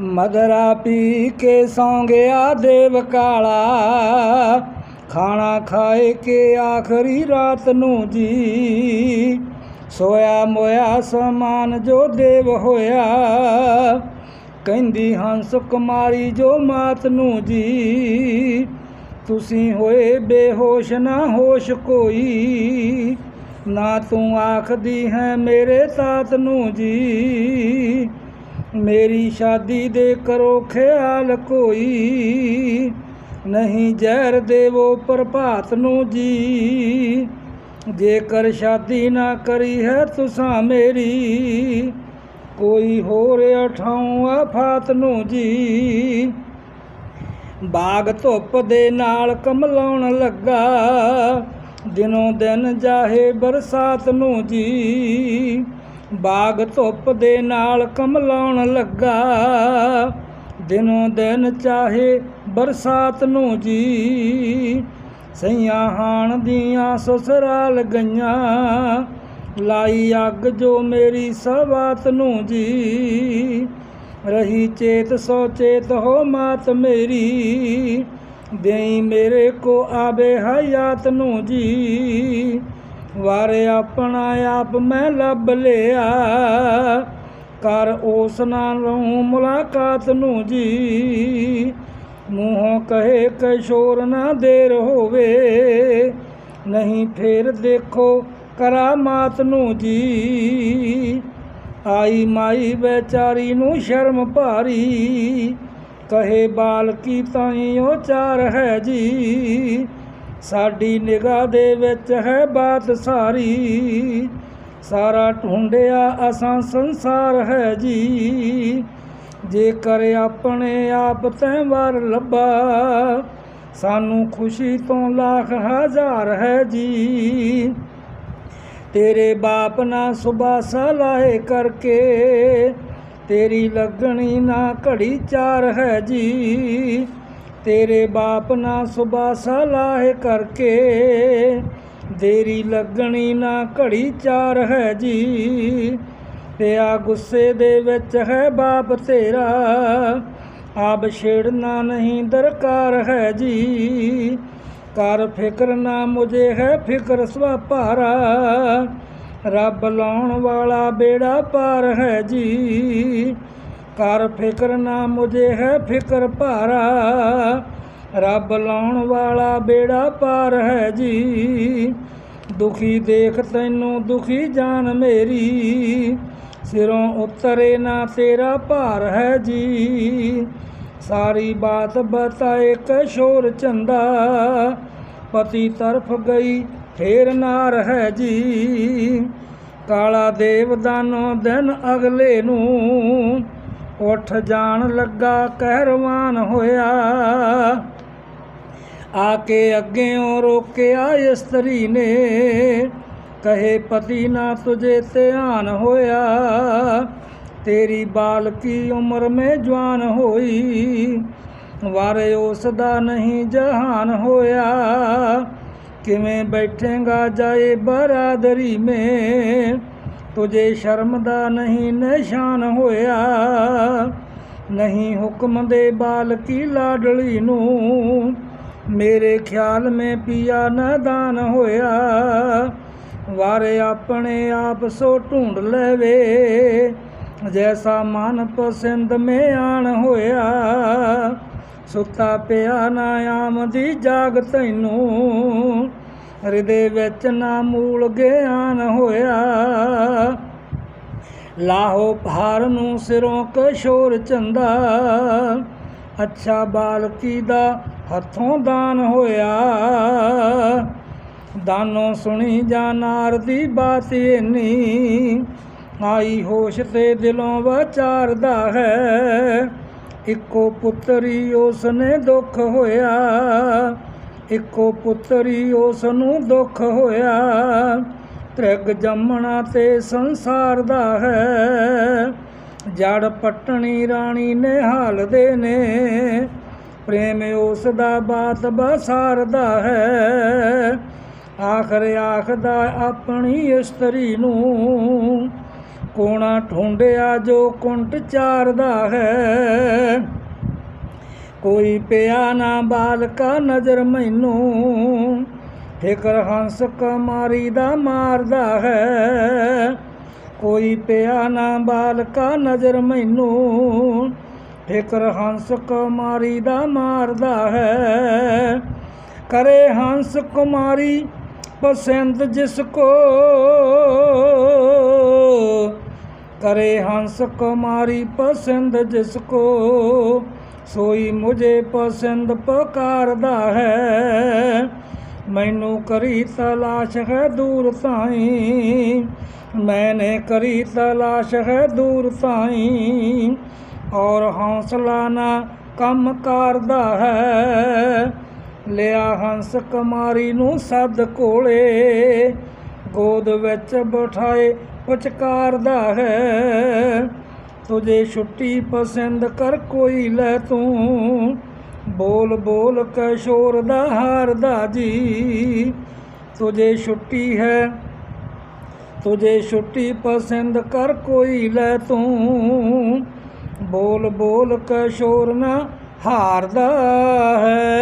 ਮਦਰਾ ਪੀ ਕੇ ਸੌਂ ਗਿਆ ਦੇਵ ਕਾਲਾ। ਖਾਣਾ ਖਾਏ ਕੇ ਆਖਰੀ ਰਾਤ ਨੂੰ ਜੀ। ਸੋਇਆ ਮੋਇਆ ਸਮਾਨ ਜੋ ਦੇਵ ਹੋਇਆ। ਕਹਿੰਦੀ ਹੰਸ ਕੁਮਾਰੀ ਜੋ ਮਾਤ ਨੂੰ ਜੀ। ਤੁਸੀਂ ਹੋਏ ਬੇਹੋਸ਼ ਨਾ ਹੋਸ਼ ਕੋਈ। ਨਾ ਤੂੰ ਆਖਦੀ ਹੈ ਮੇਰੇ ਤਾਤ ਨੂੰ ਜੀ। ਮੇਰੀ ਸ਼ਾਦੀ ਦੇ ਕਰੋ ਖਿਆਲ ਕੋਈ। ਨਹੀਂ ਜ਼ਹਿਰ ਦੇਵੋ, ਪ੍ਰਭਾਤ ਨੂੰ ਜੀ। ਜੇਕਰ ਸ਼ਾਦੀ ਨਾ ਕਰੀ ਹੈ ਤੁਸਾਂ ਮੇਰੀ, ਕੋਈ ਹੋਰ ਉਠਾਉ ਆਫਾਤ ਨੂੰ ਜੀ। ਬਾਗ ਧੁੱਪ ਦੇ ਨਾਲ ਕਮਲਾਉਣ ਲੱਗਾ, ਦਿਨੋਂ ਦਿਨ ਜਾਹੇ ਬਰਸਾਤ ਨੂੰ ਜੀ। ਬਾਗ ਧੁੱਪ ਦੇ ਨਾਲ ਕਮਲਾਉਣ ਲੱਗਾ। ਦਿਨੋਂ ਦਿਨ ਚਾਹੇ ਬਰਸਾਤ ਨੂੰ ਜੀ, ਸਈਆਂ ਹਾਣ ਦੀਆਂ ਸਸਰਾਲ ਗਈਆਂ ਲਾਈ ਅੱਗ ਜੋ ਮੇਰੀ ਸਵਾਤ ਨੂੰ ਜੀ, ਰਹੀ ਚੇਤ ਸੋ ਚੇਤ ਹੋ ਮਾਤ ਮੇਰੀ। ਦੇਈ ਮੇਰੇ ਕੋ ਆਵੇ ਹਯਾਤ ਨੂੰ ਜੀ ਵਾਰੇ ਆਪਣਾ ਆਪ ਮੈਂ ਲੱਭ ਲਿਆ। ਕਰ ਉਸ ਨਾਲ ਰਹੂੰ ਮੁਲਾਕਾਤ ਨੂੰ ਜੀ। ਮੂੰਹੋਂ ਕਹੇ ਕਿਸ਼ੋਰ ਨਾ ਦੇਰ ਹੋਵੇ। ਨਹੀਂ ਫੇਰ ਦੇਖੋ ਕਰਾਮਾਤ ਨੂੰ ਜੀ। ਆਈ ਮਾਈ ਵਿਚਾਰੀ ਨੂੰ ਸ਼ਰਮ ਭਾਰੀ। ਕਹੇ ਬਾਲ ਕੀ ਤਾਈ ਉਹ ਚਾਰ ਹੈ ਜੀ। ਸਾਡੀ ਨਿਗਾਹ ਦੇ ਵਿੱਚ ਹੈ ਬਾਤ ਸਾਰੀ। ਸਾਰਾ ਢੂੰਡਿਆ ਅਸਾਂ ਸੰਸਾਰ ਹੈ ਜੀ। ਜੇ ਜੇਕਰ ਆਪਣੇ ਆਪ ਤੈਂ ਵਾਰ ਲੱਭਾ, ਸਾਨੂੰ ਖੁਸ਼ੀ ਤੋਂ ਲੱਖ ਹਜ਼ਾਰ ਹੈ ਜੀ। ਤੇਰੇ ਬਾਪ ਨਾ ਸੁਬਾਸਾ ਲਾਏ ਕਰਕੇ, ਤੇਰੀ ਲੱਗਣੀ ਨਾ ਘੜੀ ਚਾਰ ਹੈ ਜੀ। ਤੇਰੇ ਬਾਪ ਨਾ ਸੁਬਾਸਾ ਲਾਏ ਕਰਕੇ। ਦੇਰੀ ਲੱਗਣੀ ਨਾ ਘੜੀ ਚਾਰ ਹੈ ਜੀ। ਪਿਆ ਗੁੱਸੇ ਦੇ ਵਿੱਚ ਹੈ ਬਾਪ ਤੇਰਾ। ਆਬ ਛੇੜਨਾ ਨਹੀਂ ਦਰਕਾਰ ਹੈ ਜੀ। ਕਰ ਫਿਕਰ ਨਾ ਮੁਝੇ ਹੈ ਫਿਕਰ ਸਵਾ ਭਾਰਾ ਰੱਬ ਲਾਉਣ ਵਾਲਾ ਬੇੜਾ ਪਾਰ ਹੈ ਜੀ। ਕਰ ਫਿਕਰ ਨਾ ਮੁਝੇ ਹੈ ਫਿਕਰ ਭਾਰਾ। ਰੱਬ ਲਾਉਣ ਵਾਲਾ ਬੇੜਾ ਪਾਰ ਹੈ ਜੀ। ਦੁਖੀ ਦੇਖ ਤੈਨੂੰ ਦੁਖੀ ਜਾਨ ਮੇਰੀ। ਸਿਰੋਂ ਉਤਰੇ ਨਾ ਤੇਰਾ ਭਾਰ ਹੈ ਜੀ। ਸਾਰੀ ਬਾਤ ਬਤਾਏ ਕਸ਼ੋਰ ਚੰਦਾ। ਪਤੀ ਤਰਫ ਗਈ, ਫੇਰ ਨਾਰ ਹੈ ਜੀ। ਕਾਲਾ ਦੇਵਦਾਨੋ ਦਿਨ ਅਗਲੇ ਨੂੰ। ਉੱਠ ਜਾਣ ਲੱਗਾ ਕਹਿਰਵਾਨ ਹੋਇਆ। ਆ ਕੇ ਅੱਗੇੋਂ ਰੋਕਿਆ ਇਸਤਰੀ ਨੇ। ਕਹੇ, ਪਤੀ ਨਾ ਤੁਝੇ ਧਿਆਨ ਹੋਇਆ। ਤੇਰੀ ਬਾਲਕੀ ਉਮਰ ਮੇ ਜਵਾਨ ਹੋਈ। ਵਾਰੇ ਉਸ ਦਾ ਨਹੀਂ ਜਹਾਨ ਹੋਇਆ। ਕਿਵੇਂ ਬੈਠੇਗਾ ਜਾਏ ਬਰਾਦਰੀ ਮੇ। ਤੁਝੇ ਸ਼ਰਮ ਦਾ ਨਹੀਂ ਨਿਸ਼ਾਨ ਹੋਇਆ। ਨਹੀਂ ਹੁਕਮ ਦੇ ਬਾਲਕੀ ਲਾਡਲੀ ਨੂੰ। ਮੇਰੇ ਖਿਆਲ ਮੇ ਪਿਆ ਨਦਾਨ ਹੋਇਆ। ਵਾਰੇ ਆਪਣੇ ਆਪ ਸੋ ਢੂੰਡ ਲੈਵੇ। ਜੈਸਾ ਮਨ ਪਸੰਦ ਮੇ ਆਣ ਹੋਇਆ। ਸੁੱਤਾ ਪਿਆ ਨਾ ਆਮ ਆਮਦੀ ਜਾਗ ਤੈਨੂੰ। ਹਿਰਦੇ ਵਿੱਚ ਨਾ ਮੂਲ ਗਿਆਨ ਹੋਇਆ। ਲਾਹੋ ਭਾਰ ਨੂੰ ਸਿਰੋਂ ਕਸ਼ੋਰ ਚੰਦਾ। ਅੱਛਾ ਬਾਲਕੀ ਦਾ ਹੱਥੋਂ ਦਾਨ ਹੋਇਆ। ਦਾਨੋਂ ਸੁਣੀ ਜਾ ਨਾਰ ਦੀ ਬਾਤ ਇੰਨੀ ਆਈ ਹੋਸ਼ ਤੇ ਦਿਲੋਂ ਵਿਚਾਰਦਾ ਹੈ। ਇੱਕੋ ਪੁੱਤਰੀ ਉਸ ਨੇ ਦੁੱਖ ਹੋਇਆ। ਇੱਕੋ ਪੁੱਤਰੀ ਉਸ ਨੂੰ ਦੁੱਖ ਹੋਇਆ। ਤ੍ਰਿਗ ਜੰਮਣਾ ਤੇ ਸੰਸਾਰ ਦਾ ਹੈ। ਜੜ ਪਟਣੀ ਰਾਣੀ ਨੇ ਹਾਲਦੇ ਨੇ। ਪ੍ਰੇਮ ਉਸ ਦਾ ਬਾਤ ਬਸਾਰਦਾ ਹੈ। ਆਖਰ ਆਖਦਾ ਆਪਣੀ ਇਸਤਰੀ ਨੂੰ, ਕੋਣਾ ਠੁੰਡਿਆ ਜੋ ਕੁੰਟ ਚਾਰਦਾ ਹੈ। ਕੋਈ ਪਿਆ ਨਾ ਬਾਲਕਾ ਨਜ਼ਰ ਮੈਨੂੰ ਫਿਕਰ ਹੰਸ ਕਮਾਰੀ ਦਾ ਮਾਰਦਾ ਹੈ ਕੋਈ ਪਿਆ ਨਾ ਬਾਲਕਾ ਨਜ਼ਰ ਮੈਨੂੰ ਫਿਕਰ ਹੰਸ ਕੁਮਾਰੀ ਦਾ ਮਾਰਦਾ ਹੈ ਕਰੇ ਹੰਸ ਕੁਮਾਰੀ ਪਸੰਦ ਜਿਸ ਕੋ करे हंस कुमारी पसंद जिसको सोई मुझे पसंद पुकारदा है ਮੈਨੂੰ ਕਰੀ ਤਲਾਸ਼ ਹੈ ਦੂਰ ਤਾਈ ਮੈਨੇ ਕਰੀ ਤਲਾਸ਼ ਹੈ ਦੂਰ ਤਾਈ ਔਰ ਹੌਸਲਾ ਨਾ ਕੰਮ ਕਰਦਾ ਹੈ। ਲਿਆ ਹੰਸ ਕੁਮਾਰੀ ਨੂੰ ਸੱਦ ਕੋਲੇ। ਗੋਦ ਵਿੱਚ ਬਿਠਾਏ ਪੁਚਕਾਰਦਾ ਹੈ। ਤੁਝੇ ਛੁੱਟੀ ਪਸੰਦ ਕਰ ਕੋਈ ਲੈ ਤੂੰ। ਬੋਲ ਬੋਲ ਕੇ ਸ਼ੋਰ ਦਾ ਹਾਰਦਾ ਜੀ। ਤੁਝੇ ਛੁੱਟੀ ਹੈ, ਤੁਝੇ ਛੁੱਟੀ ਪਸੰਦ ਕਰ ਕੋਈ ਲੈ ਤੂੰ। ਬੋਲ ਬੋਲ ਕੇ ਸ਼ੋਰ ਨਾ ਹਾਰਦਾ ਹੈ।